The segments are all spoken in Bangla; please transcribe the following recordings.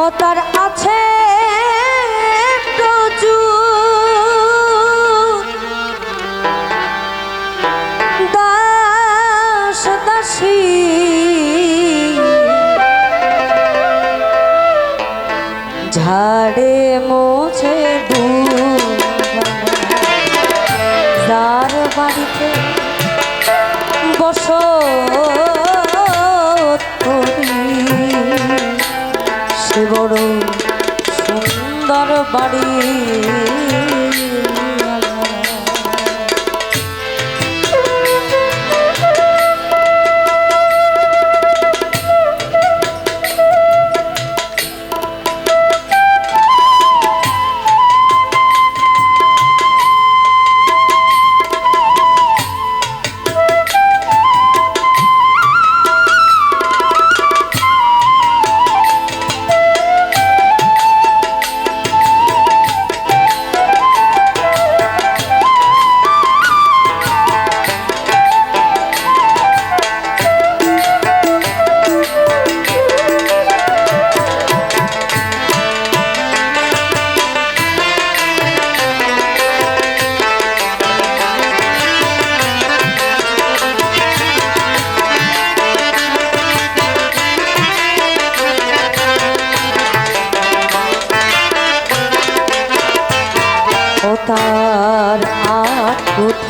ও আছে। বাড়ি।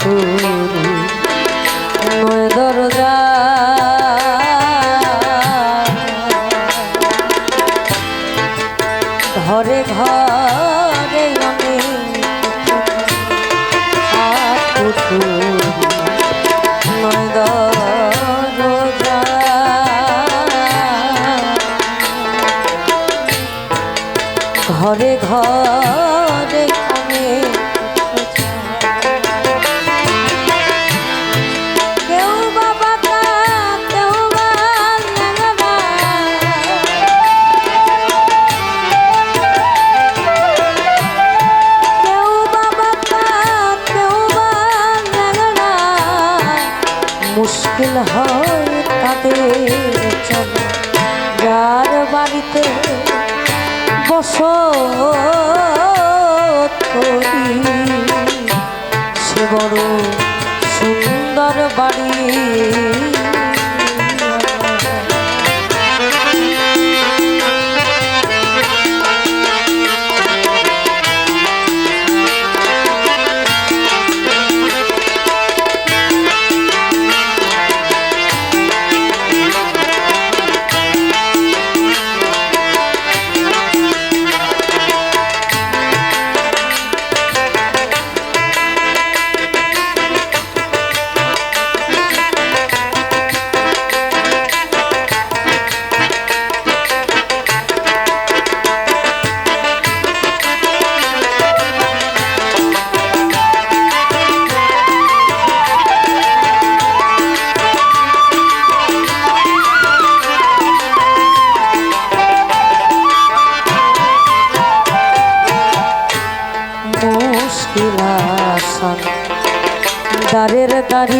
Ooh.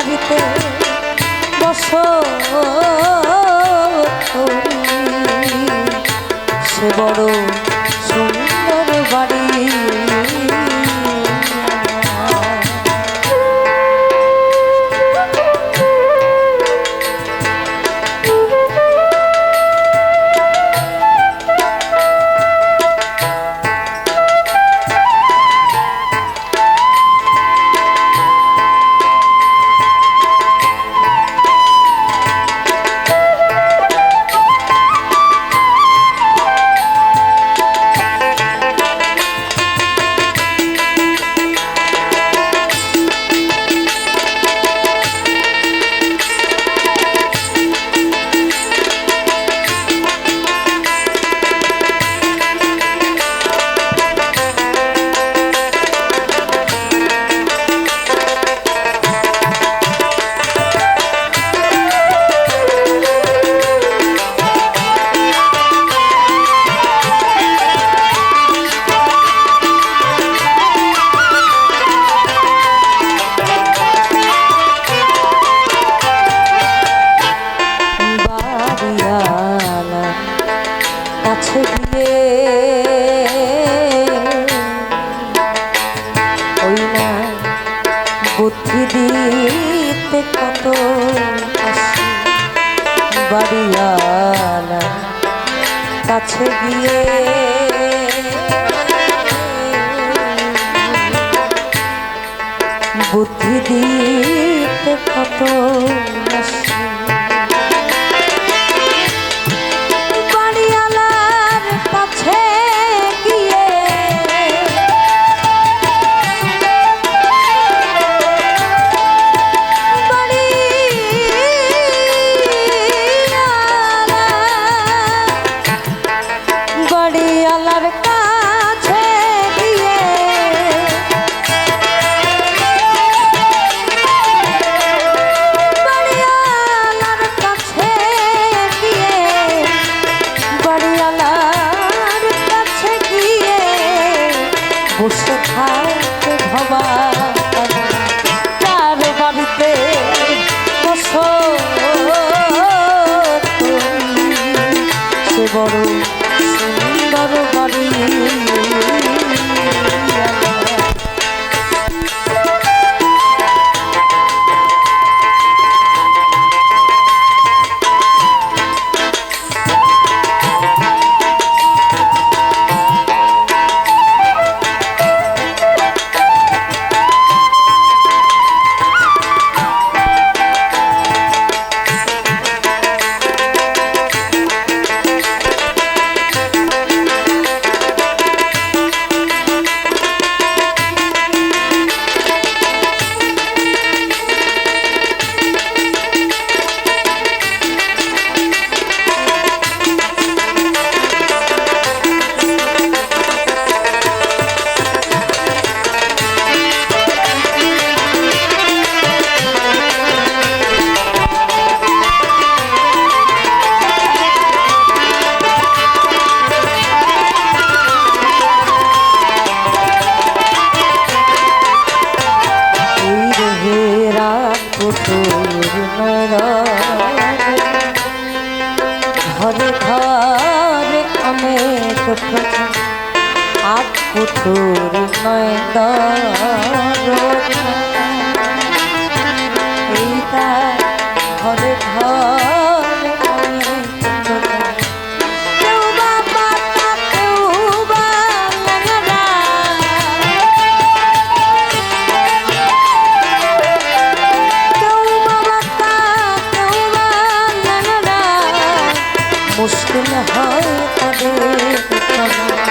বাড়িতে বসো। সে বড় কাছে গিয়ে বুদ্ধি দিতে কত মুশকিল হয় তাদের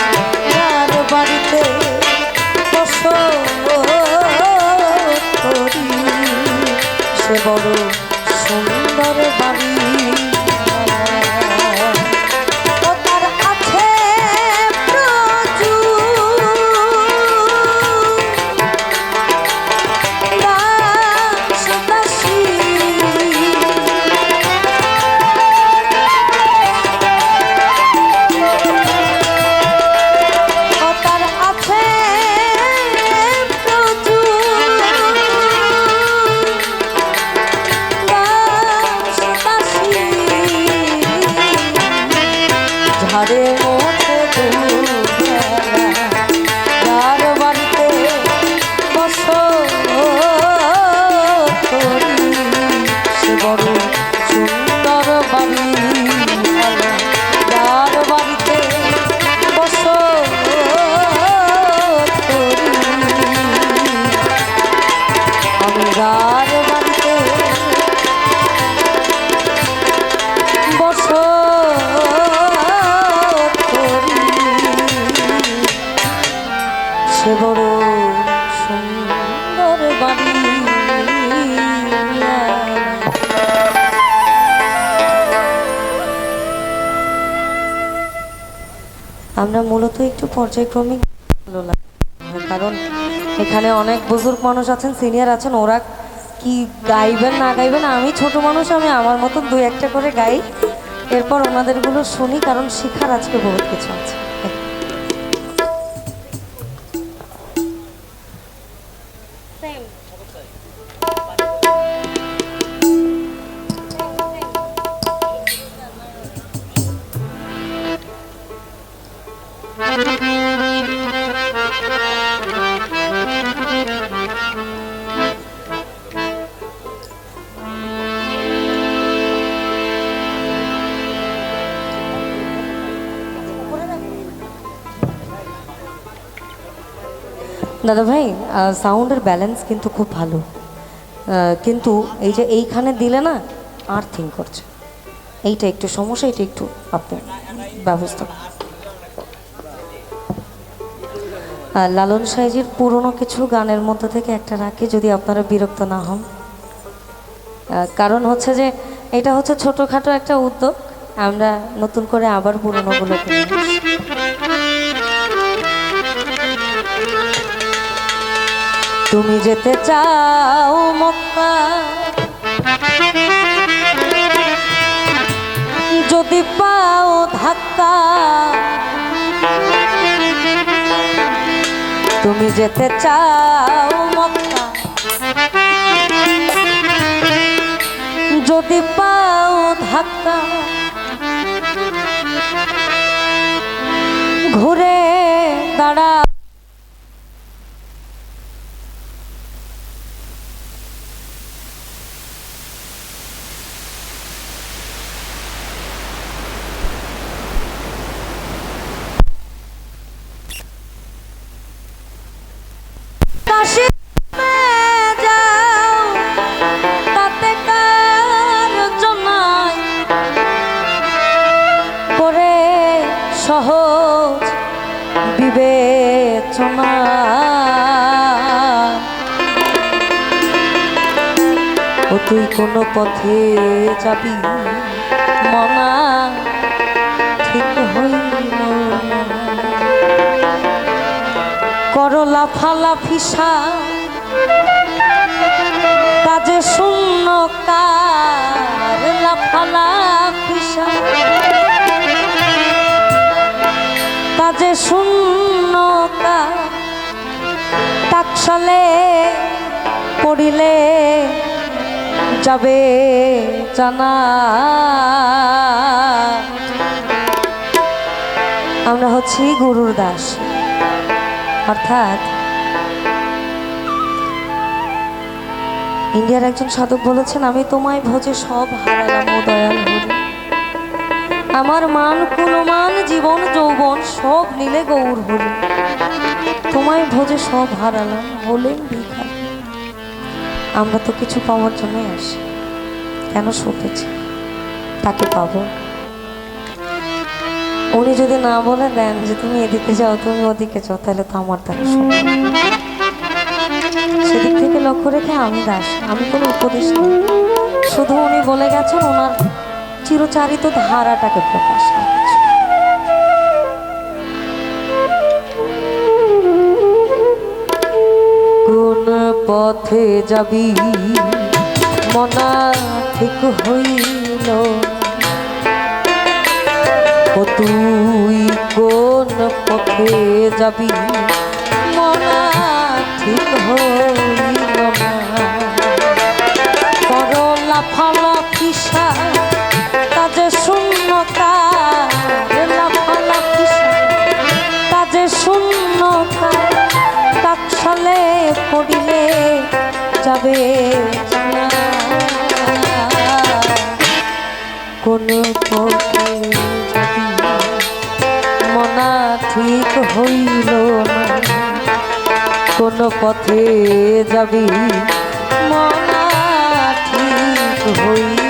ধারে মধ্যে তুমি। আমরা মূলত একটু পর্যায়ক্রমিক ভালো লাগে। কারণ এখানে অনেক বুজুর্গ মানুষ আছেন সিনিয়র আছেন, ওরা কি গাইবেন, না গাইবেন, আমি ছোট মানুষ, আমি আমার মতো দু একটা করে গাই। এরপর ওনাদেরগুলো শুনি, কারণ শেখার আজকে বহুত কিছু আছে। দাদা ভাই সাউন্ডের ব্যালেন্স কিন্তু খুব ভালো। কিন্তু এই যে এইখানে দিলে না আর্থিং করছে। এইটা একটু সমস্যা, এটা একটু আপনি ব্যবস্থা লালন সাইজির পুরনো কিছু গানের মধ্যে থেকে একটা রাখি যদি আপনারা বিরক্ত না হন। কারণ হচ্ছে যে, এটা হচ্ছে ছোটোখাটো একটা উদ্যোগ। আমরা নতুন করে আবার পুরনোগুলোকে নিয়ে তুমি যেতে চাও মক্কা যদি পাও ধাক্কা, তুমি যেতে চাও মক্কা যদি পাও ধাক্কা, ঘুরে কোনো পথে যাবি? মনা ঠিক হইল করলা ফালা ফিসা, কাজে শূন্য কার লাফালা ফিসা। কাজে শূন্য কার টাকশালে পড়িলে যাবে জানা। আমরা হচ্ছি গুরুর দাস। অর্থাৎ ইন্ডিয়ার একজন সাধক বলেছেন, আমি তোমায় ভোজে সব হারালাম দয়াল আমার মান, কুলমান, জীবন, যৌবন সব নিলে গৌর হরি তোমায় ভোজে সব হারালাম, হলেন ভিখারি আমরা তো কিছু পাওয়ার জন্যই আসি। কেন শোকেছি তাকে পাবো? উনি যদি না বলে দেন যে তুমি এদিকে যাও, তুমি ওদিকে যাও, তাহলে তো আমার দ্বারা সেদিক থেকে লক্ষ্য রেখে আমি দাস। আমি কোনো উপদেশ নেই। শুধু উনি বলে গেছেন, ওনার চিরচারিত ধারাটাকে প্রকাশ পথে যাবি মনা ঠিক হইল। তুই কোন পথে যাবি মনা ঠিক হইল। শূন্যতা কাকশালে পড়িলে যাবে কোন পথে যাবি মনা ঠিক হইল কোন পথে যাবি মনা ঠিক হইল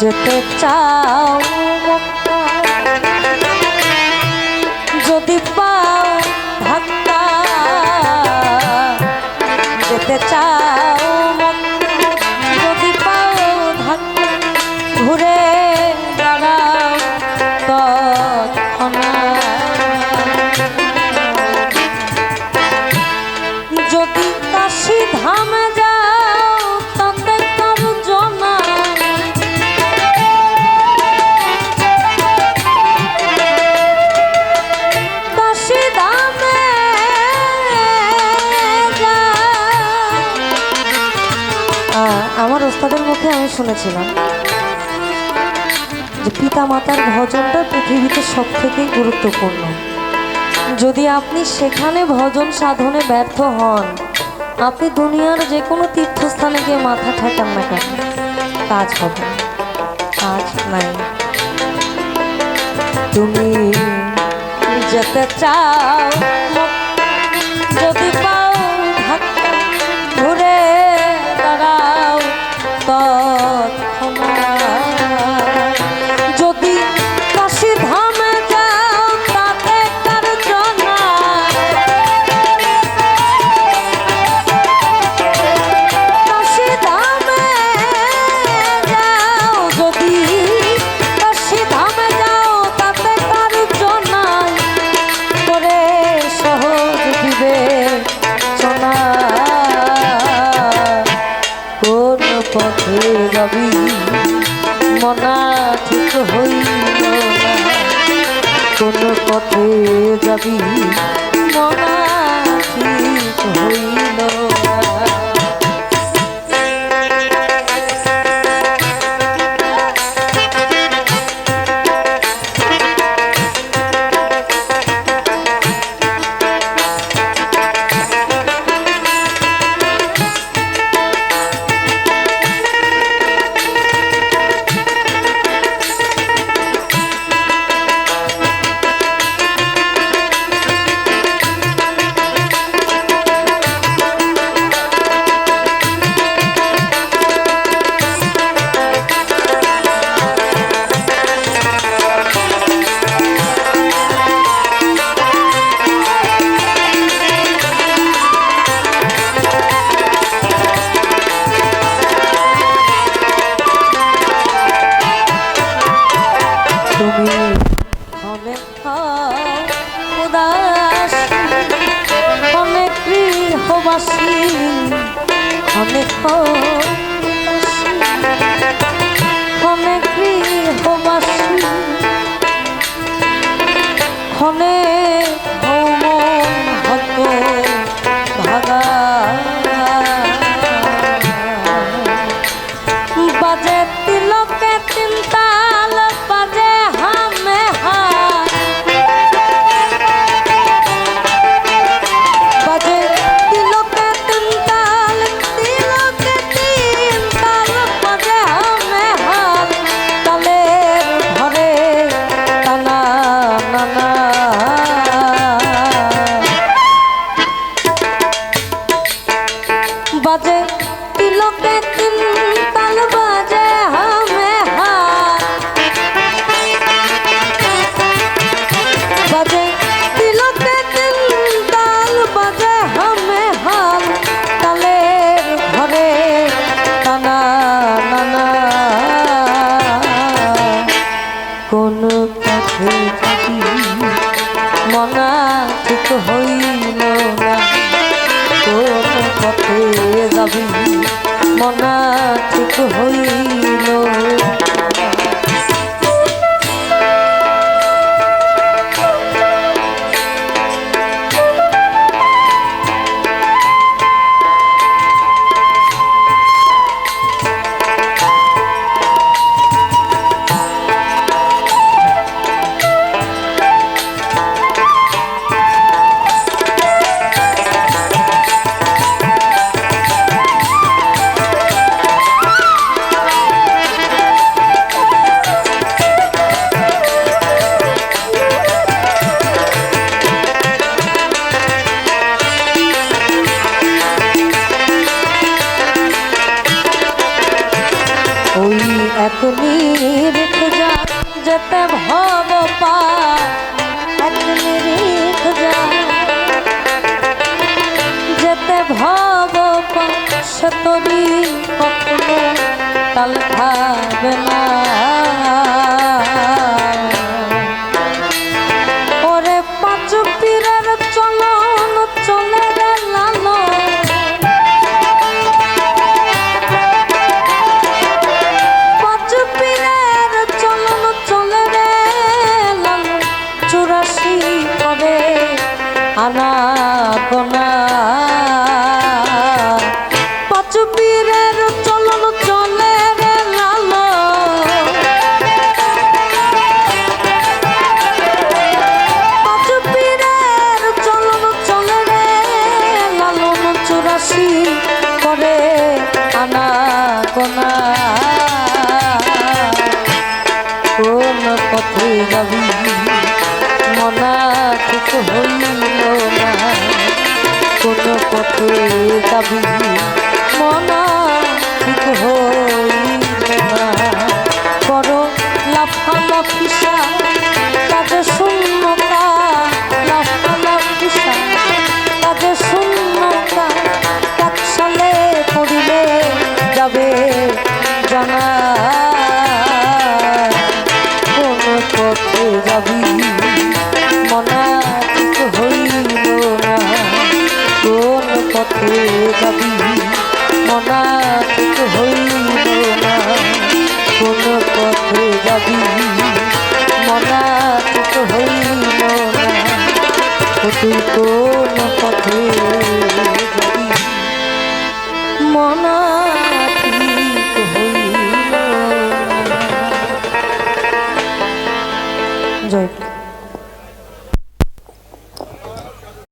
বাঁচতে চাও। মধ্যে আমি শুনেছিলাম যে পিতা মাতার ভজনটা পৃথিবীতে সব থেকে গুরুত্বপূর্ণ। যদি আপনি সেখানে ভজন সাধনে ব্যর্থ হন, আপনি দুনিয়ার যে কোনো তীর্থস্থানে গিয়ে মাথা ঠেকান না কেন? কাজ হবে, কাজ নাই। তুমি যেতে চাও কার্তিক হই তুমি জানা কোন পথে যাবি